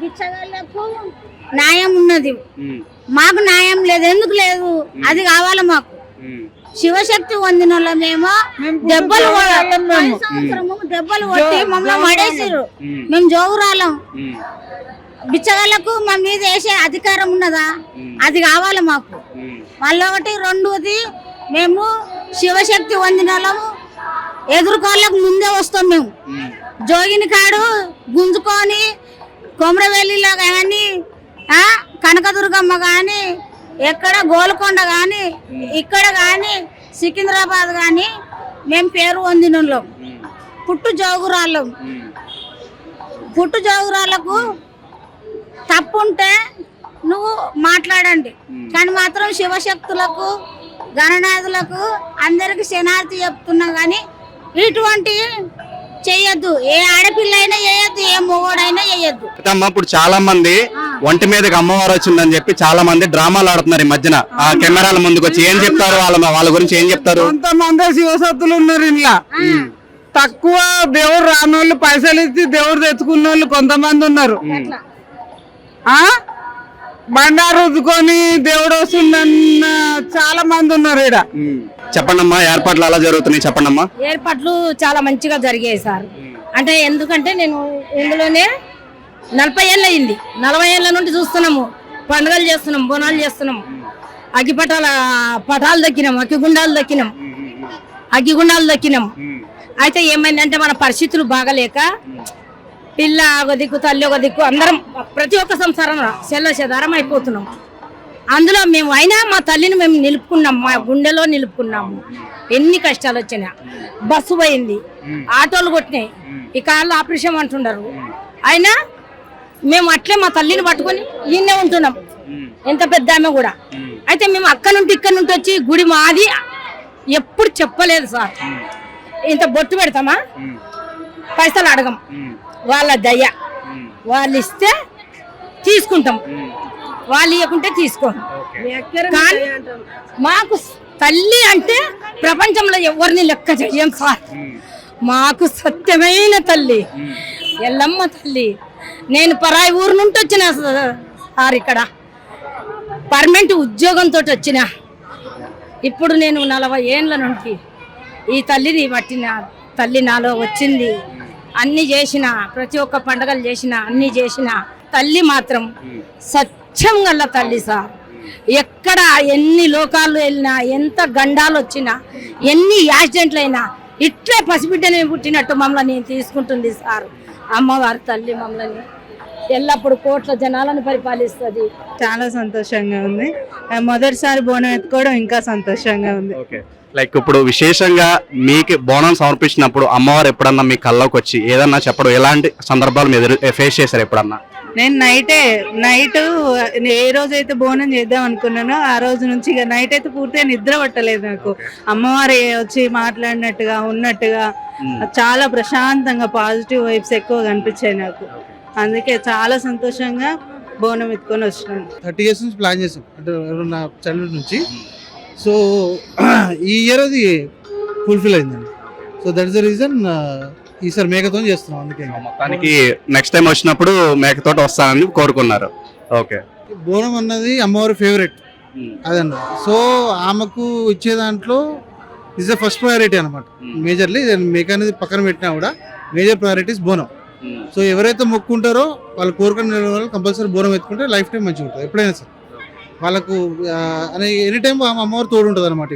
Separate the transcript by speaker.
Speaker 1: బిచ్చగాళ్ళకు న్యాయం ఉన్నది. మాకు న్యాయం లేదు ఎందుకు లేదు? అది కావాలి మాకు. శివశక్తి పొందిన వాళ్ళమేమో దెబ్బలు సంవత్సరము దెబ్బలు కొట్టి మమ్మల్ని
Speaker 2: ఉమ్,
Speaker 1: మేము జోగురాలం. బిచ్చగాళ్ళకు మా మీద వేసే అధికారం ఉన్నదా? అది కావాలి మాకు. మళ్ళీ ఒకటి రెండోది మేము శివశక్తి పొందిన వాళ్ళము ఎదుర్కోళ్ళకు ముందే వస్తాం మేము. జోగిని కాడు గుంజుకొని కొమరవెల్లిలో కానీ కనకదుర్గమ్మ కానీ ఎక్కడ గోల్కొండ కానీ ఇక్కడ కానీ సికింద్రాబాద్ కానీ మేము పేరు పొందినోళ్ళం. పుట్టు జోగురాళ్ళం. పుట్టు జోగురాళ్ళకు తప్పుంటే నువ్వు మాట్లాడండి. కానీ మాత్రం శివశక్తులకు గణనాథులకు అందరికి శనార్థి చెప్తున్నా కానీ ఇటువంటి చెయ్యొద్దు ఏ ఆడపిల్ల అయినా చేయొద్దు ఏ మొగోడైనా చేయొద్దు.
Speaker 2: అమ్మ ఇప్పుడు చాలా మంది ఒంటి మీదకి అమ్మవారు వచ్చిందని చెప్పి చాలా మంది డ్రామాలు ఆడుతున్నారు ఈ మధ్యన. ఆ కెమెరాల ముందుకు వచ్చి ఏం చెప్తారు వాళ్ళ వాళ్ళ గురించి ఏం చెప్తారు?
Speaker 3: కొంతమంది శివసత్తులు ఉన్నారు ఇంట్లో. తక్కువ దేవుడు రానోళ్ళు పైసలు ఇచ్చి దేవుడు తెచ్చుకున్న వాళ్ళు కొంతమంది ఉన్నారు. ఆ? బండారు రుద్దుకొని దేవుడు వస్తుందన్న మంది ఉన్నారు
Speaker 2: ఉమ్. చెప్పండమ్మా ఏర్పాట్లు ఎలా జరుగుతున్నాయి చెప్పండమ్మా?
Speaker 4: ఏర్పాట్లు చాలా మంచిగా జరిగాయి సార్. అంటే ఎందుకంటే నేను ఇందులోనే నలభై ఏళ్ళు అయింది. నలభై ఏళ్ళ నుండి చూస్తున్నాము. పండుగలు చేస్తున్నాం బోనాలు చేస్తున్నాం. అగ్గిపటాల పటాలు దక్కినాం అగ్గిగుండాలు దక్కినాం. అగ్గిగుండాలు దక్కినాం. అయితే ఏమైందంటే మన పరిస్థితులు బాగలేక పిల్ల ఒక దిక్కు తల్లి ఒక దిక్కు అందరం ప్రతి ఒక్క సంసారం చెల్ల చెదారం అయిపోతున్నాం. అందులో మేము అయినా మా తల్లిని మేము నిలుపుకున్నాం మా గుండెలో నిలుపుకున్నాము ఎన్ని కష్టాలు వచ్చినా. బస్సు పోయింది ఆటోలు కొట్టినాయి. ఈ కాళ్ళు ఆపరేషన్ అంటున్నారు అయినా మేము అట్లే మా తల్లిని పట్టుకొని ఈయనే ఉంటున్నాం. ఎంత పెద్ద ఆమె కూడా. అయితే మేము అక్కడ నుండి ఇక్కడ నుండి వచ్చి గుడి మాది. ఎప్పుడు చెప్పలేదు సార్. ఇంత బొట్టు పెడతామా? పైసలు అడగం. వాళ్ళ దయ. వాళ్ళు ఇస్తే తీసుకుంటాం. వాళ్ళు ఇవ్వకుంటే తీసుకోం కానీ మాకు తల్లి అంటే ప్రపంచంలో ఎవరిని లెక్క చెయ్యం సార్. మాకు సత్యమైన తల్లి. ఎల్లమ్మ తల్లి. నేను పరాయి ఊరు నుండి వచ్చిన సార్ ఇక్కడ. పర్మనెంట్ ఉద్యోగంతో వచ్చిన. ఇప్పుడు నేను నలభై ఏండ్ల నుండి ఈ తల్లిని పట్టిన తల్లి నాలో వచ్చింది. అన్ని చేసిన ప్రతి ఒక్క పండగలు చేసిన అన్ని చేసిన తల్లి మాత్రం సత్యం గల్ల తల్లి సార్. ఎక్కడ ఎన్ని లోకాలు వెళ్ళినా ఎంత గండాలు వచ్చినా ఎన్ని యాక్సిడెంట్లు అయినా ఇట్లే పసిబిడ్డని పుట్టినట్టు మమ్మల్ని తీసుకుంటుంది సార్. అమ్మవారి తల్లి మమ్మల్ని ఎల్లప్పుడు కోట్ల జనాలను పరిపాలిస్తుంది.
Speaker 5: చాలా సంతోషంగా ఉంది. మొదటిసారి బోనం ఎత్తుకోవడం ఇంకా సంతోషంగా ఉంది.
Speaker 2: ఓకే. లైక్ ఇప్పుడు విశేషంగా మీకు బోనం సమర్పించినప్పుడు అమ్మవారు ఎప్పుడన్నా మీ కల్లోకి వచ్చి ఏదన్నా చెప్పడం ఎలాంటి సందర్భాలు మీరు ఫేస్ చేశారు ఎప్పుడన్నా?
Speaker 5: నేను నైటే నైట్ ఏ రోజైతే బోనం చేద్దాం అనుకున్నానో ఆ రోజు నుంచి ఇక నైట్ అయితే పూర్తిగా నిద్ర పట్టలేదు నాకు. అమ్మవారి వచ్చి మాట్లాడినట్టుగా ఉన్నట్టుగా చాలా ప్రశాంతంగా పాజిటివ్ వైబ్స్ ఎక్కువ కనిపించాయి నాకు. అందుకే చాలా సంతోషంగా బోనం ఎత్తుకొని వచ్చినాను.
Speaker 6: థర్టీ ఇయర్స్ నుంచి ప్లాన్ చేసాం అంటే నా చైల్డ్హుడ్ నుంచి. సో ఈ ఇయర్ అది ఫుల్ఫిల్ అయిందండి. So that is the reason ఈసారి మేకతో చేస్తున్నాం అందుకే.
Speaker 2: మొత్తానికి నెక్స్ట్ టైం వచ్చినప్పుడు మేకతోటి వస్తానని కోరుకున్నారు. ఓకే.
Speaker 6: బోనం అన్నది అమ్మవారి ఫేవరెట్ అదన్న. సో ఆమెకు ఇచ్చే దాంట్లో ఇస్ ద ఫస్ట్ ప్రయారిటీ అనమాట మేజర్లీ మేక అనేది పక్కన పెట్టినా కూడా మేజర్ ప్రయారిటీస్ బోనం. సో ఎవరైతే మొక్కుంటారో వాళ్ళు కోరుకునే వాళ్ళు కంపల్సరీ బోనం ఎత్తుకుంటే లైఫ్ టైం మంచిగా ఉంటుంది ఎప్పుడైనా సరే. వాళ్ళకు ఎనీ టైం అమ్మవారు తోడు ఉంటుంది అనమాట